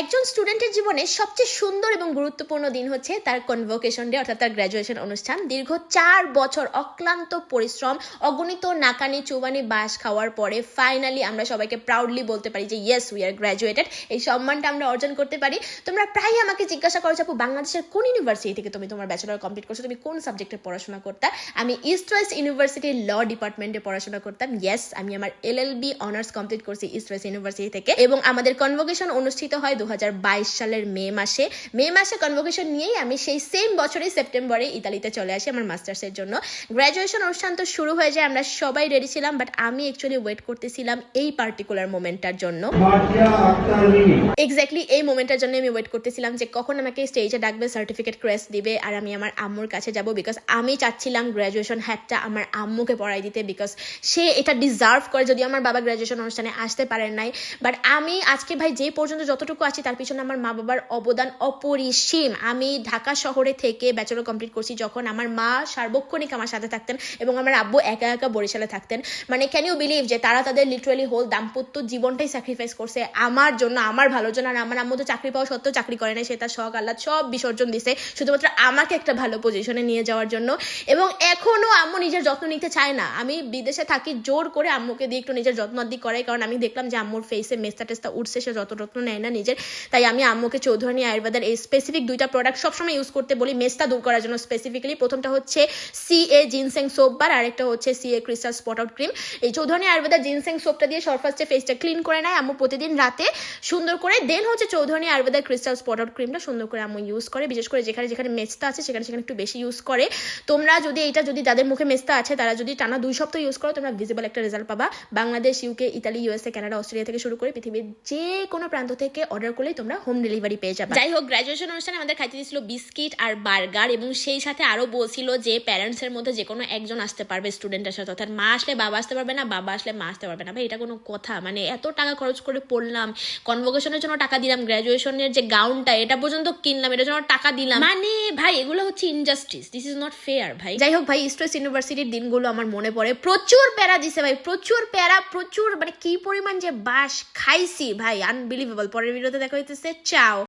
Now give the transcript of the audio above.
একজন স্টুডেন্টের জীবনে সবচেয়ে সুন্দর এবং গুরুত্বপূর্ণ দিন হচ্ছে তার কনভোকেশন ডে অর্থাৎ তার গ্র্যাজুয়েশন অনুষ্ঠান। দীর্ঘ চার বছর অক্লান্ত পরিশ্রম, অগণিত নাকানি, চুবানি বাস খাওয়ার পরে ফাইনালি আমরা সবাইকে প্রাউডলি বলতে পারি যে ইয়েস উই আর গ্র্যাজুয়েটেড এই সম্মানটা আমরা অর্জন করতে পারি। তোমরা প্রায়ই আমাকে জিজ্ঞাসা করো আপু, বাংলাদেশের কোন ইউনিভার্সিটি থেকে তুমি তোমার ব্যাচেলর কমপ্লিট করছ? তুমি কোন সাবজেক্টে পড়াশোনা করতা? আমি ইস্ট ওয়েস্ট ইউনিভার্সিটির ল ডিপার্টমেন্টে পড়াশোনা করতাম। ইয়েস আমি আমার এলএলবি অনার্স কমপ্লিট করছি ইস্ট ওয়েস্ট ইউনিভার্সিটি থেকে। এবং আমাদের কনভোকেশন অনুষ্ঠিত হয় দু হাজার বাইশ সালের মে মাসে। মে মাসে কনভোকেশন নিয়েই আমি সেই সেম বছরই সেপ্টেম্বরে ইতালিতে চলে আসি আমার মাস্টার্সের জন্য। গ্র্যাজুয়েশন অনুষ্ঠান তো শুরু হয়ে যায়, আমরা সবাই রেডি ছিলাম বাট আমি অ্যাকচুয়ালি ওয়েট করতেছিলাম এই পার্টিকুলার মোমেন্টটার জন্য। এক্স্যাক্টলি এই মোমেন্টের জন্য আমি ওয়েট করতেছিলাম যে কখন আমাকে স্টেজে ডাকবে সার্টিফিকেট ক্রেস্ট দিবে, আর আমি আমার আম্মুর কাছে যাব বিকজ আমি চাচ্ছিলাম গ্র্যাজুয়েশন হ্যাটটা আমার আম্মুকে পড়াই দিতে বিকজ সে এটা ডিজার্ভ করে। যদি আমার বাবা গ্র্যাজুয়েশন অনুষ্ঠানে আসতে পারেন নাই বাট আমি আজকে ভাই যে পর্যন্ত যতটুকু আছি তার পিছনে আমার মা বাবার অবদান অপরিসীম। আমি ঢাকা শহরে থেকে ব্যাচেলর কমপ্লিট করছি যখন আমার মা সার্বক্ষণিক আমার সাথে থাকতেন এবং আমার আব্বু একা একা বরিশালে থাকতেন। মানে ক্যান ইউ বিলিভ যে তারা তাদের লিটারালি হোল দাম্পত্য জীবনটাই স্যাক্রিফাইস করছে আমার জন্য, আমার ভালোর জন্য। আর আমার আম্মু তো চাকরি পাওয়া সত্ত্বেও চাকরি করে না সে তার শখ আল্লাহ সব বিসর্জন দিছে শুধুমাত্র আমাকে একটা ভালো পজিশনে নিয়ে যাওয়ার জন্য। এবং এখনও আম্মু নিজের যত্ন নিতে চায় না। আমি বিদেশে থাকি, জোর করে আম্মুকে দিয়ে একটু নিজের যত্ন আদি করাই, কারণ আমি দেখলাম যে আম্মুর ফেসে মেস্তা টেস্তা উঠছে, সে যত যত্ন নেয় না নিজের। তাই আমি আম্মুকে চৌধুরানী আয়ুর্বেদের এই স্পেসিফিক দুইটা প্রোডাক্ট সবসময় ইউজ করতে বলি মেস্তা দূর করার জন্য স্পেসিফিক্যালি প্রথমটা হচ্ছে C A ginseng soap bar আরেকটা হচ্ছে C A crystal spot out cream এই চৌধুরানী আয়ুর্বেদের জিনসেং সোপটা দিয়ে সরফার্স্টে ফেসটা ক্লিন করে নেয়। আম্মু প্রতিদিন রাতে সুন্দর করে দেন হচ্ছে চৌধুরানী আয়ুর্বেদের ক্রিস্টাল স্পট আউট ক্রিমটা সুন্দর করে আম্মু ইউজ করে। বিশেষ করে যেখানে যেখানে মেস্তা আছে, সেখানে সেখানে একটু বেশি ইউজ করে। তোমরা যদি এটা যদি তাদের মুখে মেস্তা আছে, তারা যদি টানা দুই সপ্তাহ ইউজ করো, তোমরা ভিজিবল একটা রেজাল্ট পাবা। Bangladesh UK Italy USA Canada Australia থেকে শুরু করে পৃথিবীর যে কোনো প্রান্ত থেকে অর্ডার করলেই তোমরা হোম ডেলিভারি পেয়ে যাবে। যাই হোক গ্র্যাজুয়েশন অনুষ্ঠানে আমাদের খাইতে দিয়েছিল বিস্কিট আর বার্গার এবং সেই সাথে আরও বলছিল যে প্যারেন্টসের মধ্যে যে কোনো একজন আসতে পারবে স্টুডেন্টের সাথে। অর্থাৎ মা আসলে বাবা আসতে পারবে না বাবা আসলে মা আসতে পারবে না। ভাই এটা কোনো কথা। মানে এত টাকা খরচ করে পড়লাম কনভোকেশনের জন্য টাকা দিলাম গ্র্যাজুয়েশনের যে গাউনটা এটা পর্যন্ত কিনলাম এটার জন্য টাকা দিলাম। মানে ভাই এগুলো হচ্ছে injustice this is not fair ভাই। যাই হোক ভাই ইস্ট ওয়েস্ট ইউনিভার্সিটির দিনগুলো আমার মনে পড়ে। প্রচুর প্যারা দিছে ভাই প্রচুর প্যারা প্রচুর মানে কি পরিমাণ যে বাস খাইছি ভাই আনবিলিভেবল পরের ভিডিওতে até da você Tchau!